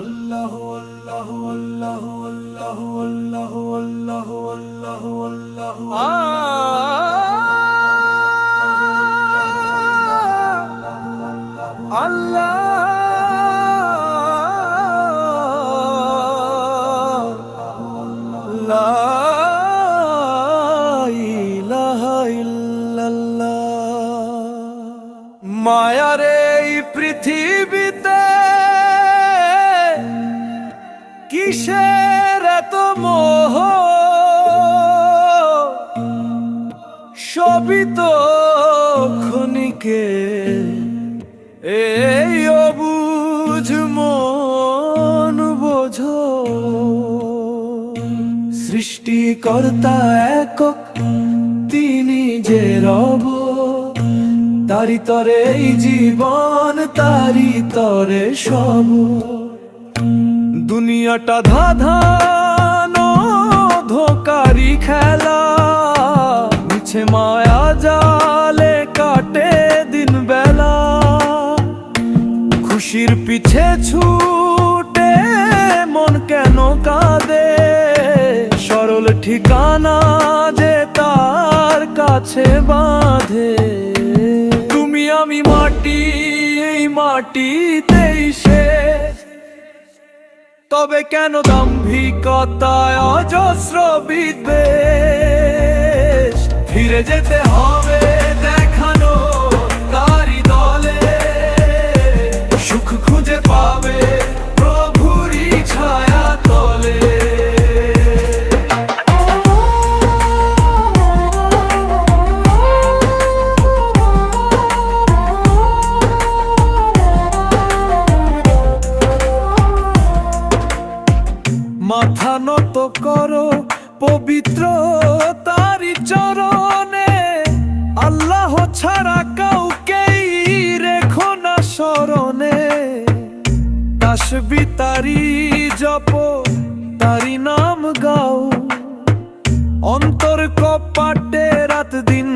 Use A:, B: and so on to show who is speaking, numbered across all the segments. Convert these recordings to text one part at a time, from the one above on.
A: আল্লাহ আল্লাহ আল্লাহ আল্লাহ আল্লাহ মায়ার এই পৃথিবীতে কিসের এত মোহ? সবই তো ক্ষণিকে। এই অবুঝ মন বোঝো। সৃষ্টিকর্তা একক, তিনি যে রব। তারি তরে এই জীবন, তারি তরে সব। দুনিয়াটা ধাঁধানো, ধোকারি খেলা। মিছে মায়া জালে কাটে দিন বেলা খুশির পিছে ছুটে মন কেন কাঁদে? সরল ঠিকানা যে তার কাছে বাঁধে। তুমি আমি মাটি, এই মাটিতেই শেষ তবে কেন দাম্ভিকতায় অজস্র বিদ্বেষ? ফিরে যেতে হবে করো, পবিত্র তারি চরণে। আল্লাহ ছাড়া কাউকেই রেখো না স্মরণে। তাসবি, তারি জপ, তারি নাম গাও। অন্তর কপাটে রাত দিন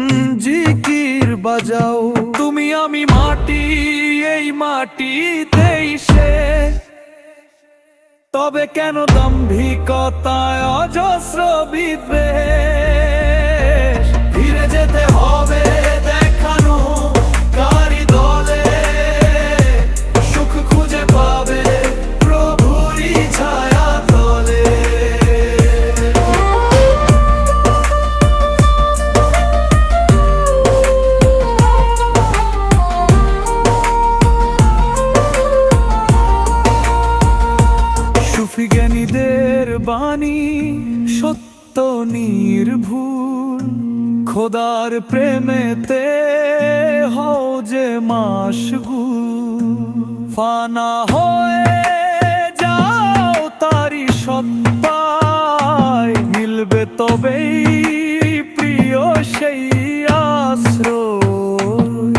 A: জিকির বাজাও। তুমি আমি মাটি, এই মাটিতেই তবে কেন দম্ভিকতায় অজস্র বিদ্বেষ? বাণী সত্য নির্ভুল। খোদার প্রেমেতে হও যে মাস ফানা হয়ে যাও তারি সত্তায়, মিলবে তবেই প্রিয় সেই আশ্রয়।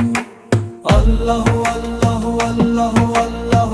A: আল্লাহ আল্লাহ আল্লাহ আল্লাহ